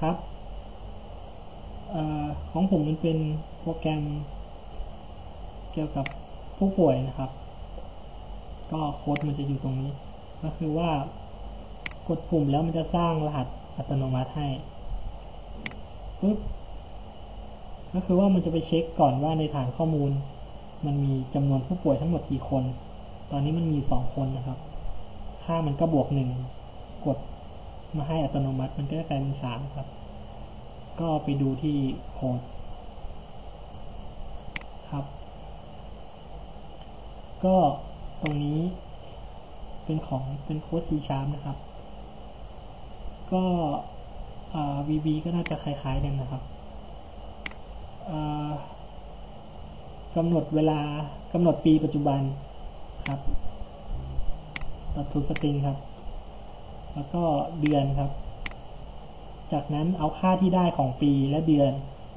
ครับอของผมมันเป็นโปรแกรม เกี่ยวกับผู้ป่วยนะครับ ก็โค้ดมันจะอยู่ตรงนี้ ก็คือว่ากดปุ่มแล้วมันจะสร้างรหัสอัตโนมัติให้ปึ๊บก็คือว่ามันจะไปเช็คก่อนว่าในฐานข้อมูล มันมีจำนวนผู้ป่วยทั้งหมดกี่คน ตอนนี้มันมีสองคนนะครับ ค่ามันก็บวกหนึ่งกด มาให้อัตโนมัติมันก็จะกลายเป็นสามครับ ก็ไปดูที่โค้ดครับ ก็ตรงนี้เป็นของเป็นโค้ด C Sharp นะครับ ก็ VB ก็น่าจะคล้ายๆกันนะครับกำหนดเวลากำหนดปีปัจจุบันครับตัดทูสตริงครับ แล้วก็เดือนครับ จากนั้นเอาค่าที่ได้ของปีและเดือน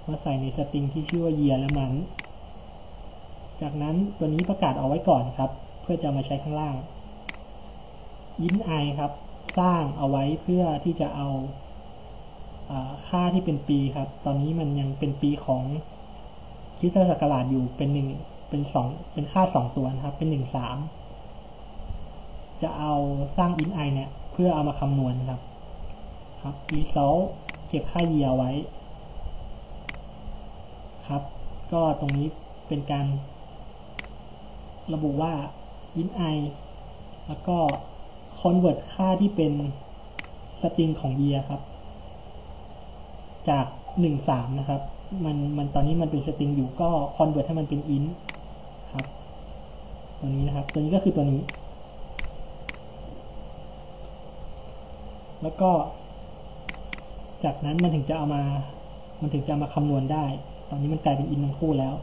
มาใส่ในสตริงที่ชื่อว่า year และ month จากนั้นตัวนี้ประกาศเอาไว้ก่อนครับ เพื่อจะมาใช้ข้างล่าง int i ครับ สร้างเอาไว้เพื่อที่จะเอาค่าที่เป็นปีครับ ตอนนี้มันยังเป็นปีของคริสตศักราชอยู่เป็นหนึ่งเป็นสองเป็นค่าสองตัวนะครับ เป็นหนึ่งสามจะเอาสร้าง int i เนี่ย พื่อเอามาคำนวณครับ ครับ result เก็บค่า year ไว้ ครับ ก็ตรงนี้เป็นการ ระบุว่า int i แล้วก็ convert ค่าที่เป็นสตริงของ year ครับ จาก 13 นะครับ มันมันตอนนี้มันเป็นสตริงอยู่ก็ convert ให้มันเป็น int ครับ ตัวนี้นะครับ ตัวนี้ก็คือตัวนี้ แล้วก็ จากนั้นมันถึงจะเอามา มันถึงจะมาคำนวณได้ ตอนนี้มันกลายเป็น int ทั้งคู่แล้ว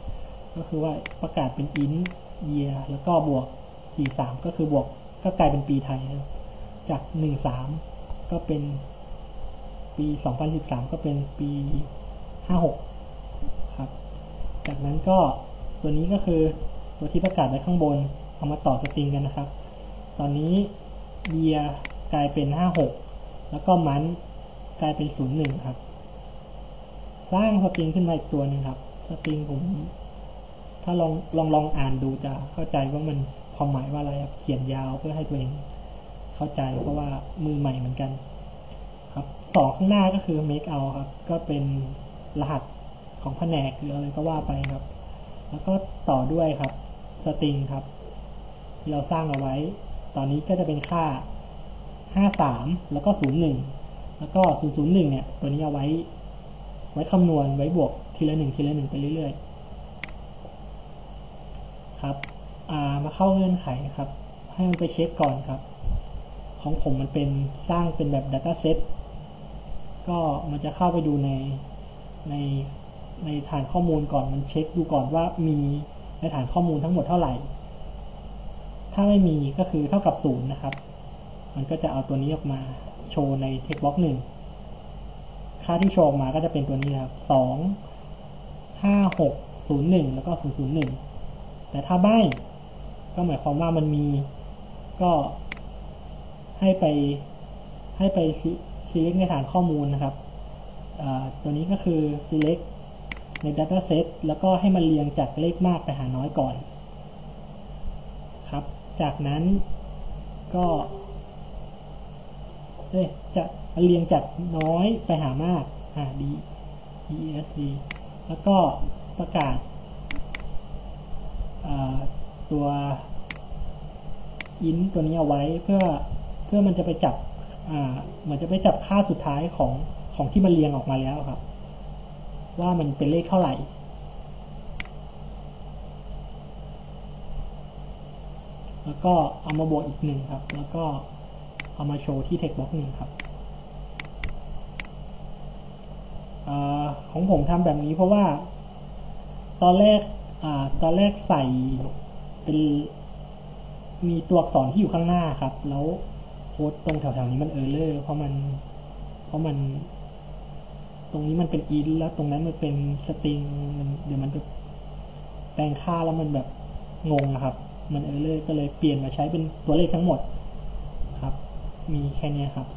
ก็คือว่าประกาศเป็น int year แล้วก็บวก43ก็คือบวกก็กลายเป็นปีไทยนะจาก13ก็เป็นปี2013ก็เป็นปี56ครับ จากนั้นก็ตัวนี้ก็คือตัวที่ประกาศไว้ข้างบน เอามาต่อสตริงกันนะครับ ตอนนี้ year กลายเป็น56 แล้วก็มันกลายเป็น01ครับ สร้างสตริงขึ้นมาอีกตัวหนึ่งครับ สตริงผม ถ้าลองลองลองอ่านดูจะเข้าใจว่ามันความหมายว่าอะไรครับ เขียนยาวเพื่อให้ตัวเองเข้าใจเพราะว่ามือใหม่เหมือนกัน ครับสองข้างหน้าก็คือ make out ครับ ก็เป็นรหัสของแผนกหรืออะไรก็ว่าไปครับ แล้วก็ต่อด้วยครับ string ครับที่เราสร้างเอาไว้ ตอนนี้ก็จะเป็นค่า 53แล้วก็01แล้วก็001เนี่ย ตัวนี้เอาไว้ ไว้คำนวณไว้บวกทีละหนึ่งทีละหนึ่งไปเรื่อยๆ ครับมาเข้าเงื่อนไขครับ ให้มันไปเช็คก่อนครับ ของผมมันเป็นสร้างเป็นแบบ Data Set ก็มันจะเข้าไปดูในในในฐานข้อมูลก่อนมันเช็คดูก่อนว่ามีในฐานข้อมูลทั้งหมดเท่าไหร่ ถ้าไม่มีก็คือเท่ากับศูนย์นะครับ มันก็จะเอาตัวนี้ออกมาโชว์ใน text box หนึ่งค่าที่โชว์ออกมาก็จะเป็นตัวนี้ครับสองห้าหกศูนย์หนึ่งแล้วก็ศูนย์ศูนย์หนึ่งแต่ถ้าใบก็หมายความว่ามันมีก็ให้ไปให้ไป select ในฐานข้อมูลนะครับ ตัวนี้ก็คือ select ใน data set แล้วก็ให้มันเรียงจากเลขมากไปหาน้อยก่อน ครับ จากนั้นก็ เอ้ยจะเรียงจากน้อยไปหามากอ่า d esc แล้วก็ประกาศตัว int ตัวนี้เอาไว้เพื่อเพื่อมันจะไปจับอ่าเหมือนจะไปจับค่าสุดท้ายของของที่มันเรียงออกมาแล้วครับ ว่ามันเป็นเลขเท่าไหร่แล้วก็เอามาบวกอีกหนึ่งครับ แล้วก็ เอามาโชว์ที่ text box หนึ่งครับอของผมทำแบบนี้เพราะว่า ตอนแรกอตอนแรกใส่เป็นมีตัวอักษรที่อยู่ข้างหน้าครับ แล้วโค้ดตรงแถวๆนี้มันเออร์เลอร์เพราะมันเพราะมันตรงนี้มันเป็นอินแล้วตรงนั้นมันเป็นสตริงมันเดี๋ยวมันจะแปลงค่าแล้วมันแบบงงนะครับ มันเออร์เลอร์ก็เลยเปลี่ยนมาใช้เป็นตัวเลขทั้งหมด มีแค่นี้ครับ